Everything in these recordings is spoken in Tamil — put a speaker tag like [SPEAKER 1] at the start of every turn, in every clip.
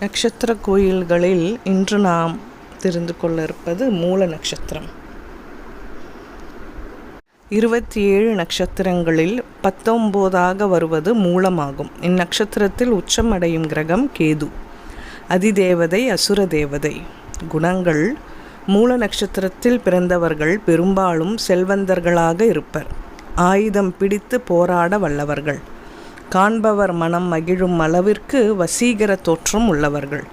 [SPEAKER 1] நட்சத்திர கோயில்களில் இன்று நாம் தெரிந்து கொள்ள இருப்பது மூல நட்சத்திரம். இருபத்தி ஏழு நட்சத்திரங்களில் பத்தொம்போதாக வருவது மூலமாகும். இந்நட்சத்திரத்தில் உச்சம் அடையும் கிரகம் கேது. அதிதேவதை அசுர தேவதை குணங்கள் மூல நட்சத்திரத்தில் பிறந்தவர்கள் பெரும்பாலும் செல்வந்தர்களாக இருப்பர். ஆயுதம் பிடித்து போராட வல்லவர்கள். காண்பவர் மனம் மகிழும் அளவிற்கு வசீகர தோற்றம் உள்ளவர்கள்.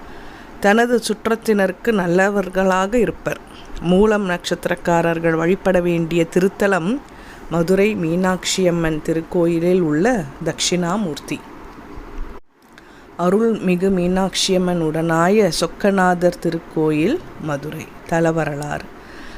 [SPEAKER 1] தனது சுற்றத்தினருக்கு நல்லவர்களாக இருப்பர். மூலம் நட்சத்திரக்காரர்கள் வழிபட வேண்டிய திருத்தலம் மதுரை மீனாட்சியம்மன் திருக்கோயிலில் உள்ள தட்சிணாமூர்த்தி. அருள்மிகு மீனாட்சியம்மன் உடனாய சொக்கநாதர் திருக்கோயில் மதுரை தலவரலாறு.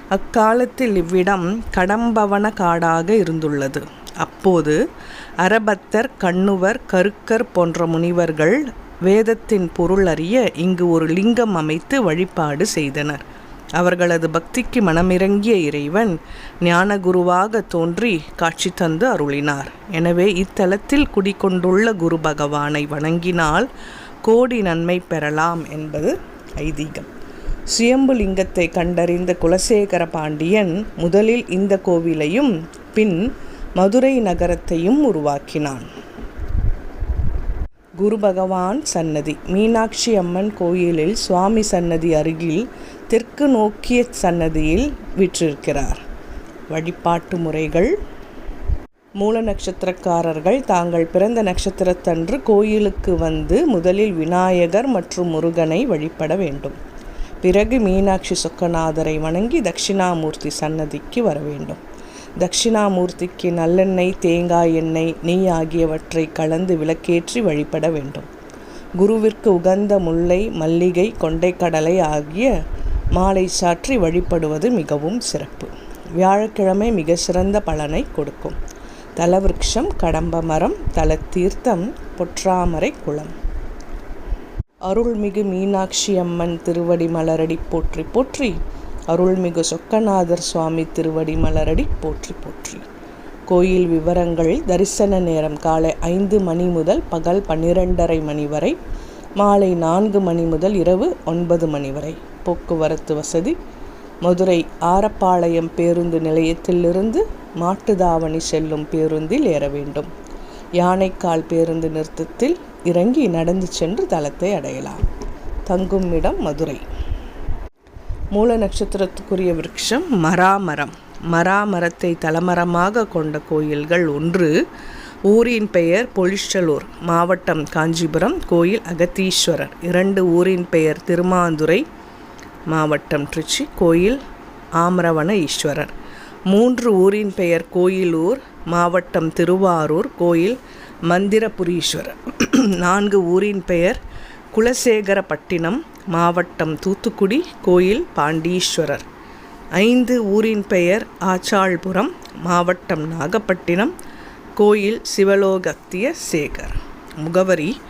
[SPEAKER 1] அக்காலத்தில் இவ்விடம் கடம்பவன காடாக இருந்துள்ளது. அப்போது அரபத்தர் கண்ணுவர் கருக்கர் போன்ற முனிவர்கள் வேதத்தின் பொருள் அறிய இங்கு ஒரு லிங்கம் அமைத்து வழிபாடு செய்தனர். அவர்களது பக்திக்கு மனமிறங்கிய இறைவன் ஞானகுருவாக தோன்றி காட்சி தந்து அருளினார். எனவே இத்தலத்தில் குடிகொண்டுள்ள குரு பகவானை வணங்கினால் கோடி நன்மை பெறலாம் என்பது ஐதீகம். சுயம்பு லிங்கத்தை கண்டறிந்த குலசேகர பாண்டியன் முதலில் இந்த கோவிலையும் பின் மதுரை நகரத்தையும் உருவாக்கினான். குரு பகவான் சன்னதி. மீனாட்சி அம்மன் கோயிலில் சுவாமி சன்னதி அருகில் தெற்கு நோக்கிய சன்னதியில் விற்றிருக்கிறார். வழிபாட்டு முறைகள். மூல நட்சத்திரக்காரர்கள் தாங்கள் பிறந்த நட்சத்திரத்தன்று கோயிலுக்கு வந்து முதலில் விநாயகர் மற்றும் முருகனை வழிபட வேண்டும். பிறகு மீனாட்சி சொக்கநாதரை வணங்கி தட்சிணாமூர்த்தி சன்னதிக்கு வர வேண்டும். தட்சிணாமூர்த்திக்கு நல்லெண்ணெய் தேங்காய் எண்ணெய் நெய் ஆகியவற்றை கலந்து விளக்கேற்றி வழிபட வேண்டும். குருவிற்கு உகந்த முல்லை மல்லிகை கொண்டைக்கடலை ஆகிய மாலை சாற்றி வழிபடுவது மிகவும் சிறப்பு. வியாழக்கிழமை மிக சிறந்த பலனை கொடுக்கும். தலவிருக்ஷம் கடம்ப மரம் தலத்தீர்த்தம் பொற்றாமரை குளம். அருள்மிகு மீனாட்சி அம்மன் திருவடி மலரடி போற்றி போற்றி அருள்மிகு சொக்கநாதர் சுவாமி திருவடி மலரடி போற்றி போற்றி. கோயில் விவரங்கள் தரிசன நேரம் காலை ஐந்து மணி முதல் பகல் பன்னிரெண்டரை மணி வரை மாலை நான்கு மணி முதல் இரவு ஒன்பது மணி வரை. போக்குவரத்து வசதி மதுரை ஆரப்பாளையம் பேருந்து நிலையத்திலிருந்து மாட்டுதாவணி செல்லும் பேருந்தில் ஏற வேண்டும். யானைக்கால் பேருந்து நிறுத்தத்தில் இறங்கி நடந்து சென்று தலத்தை அடையலாம். தங்கும் இடம் மதுரை. மூல நட்சத்திரத்துக்குரிய விருட்சம் மராமரம். மராமரத்தை தலமரமாக கொண்ட கோயில்கள் ஒன்று ஊரின் பெயர் பொலிஷலூர் மாவட்டம் காஞ்சிபுரம் கோயில் அகத்தீஸ்வரர். இரண்டு ஊரின் பெயர் திருமாந்துரை மாவட்டம் திருச்சி கோயில் ஆமரவன ஈஸ்வரர். மூன்று ஊரின் பெயர் கோயிலூர் மாவட்டம் திருவாரூர் கோயில் மந்திரபுரீஸ்வரர். நான்கு ஊரின் பெயர் குலசேகரப்பட்டினம் மாவட்டம் தூத்துக்குடி கோயில் பாண்டீஸ்வரர். ஐந்து ஊரின் பெயர் ஆச்சாள்புரம் மாவட்டம் நாகப்பட்டினம் கோயில் சிவலோகத்திய சேகர். முகவரி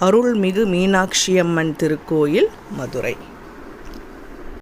[SPEAKER 1] அருள்மிகு மீனாட்சியம்மன் திருக்கோயில் மதுரை.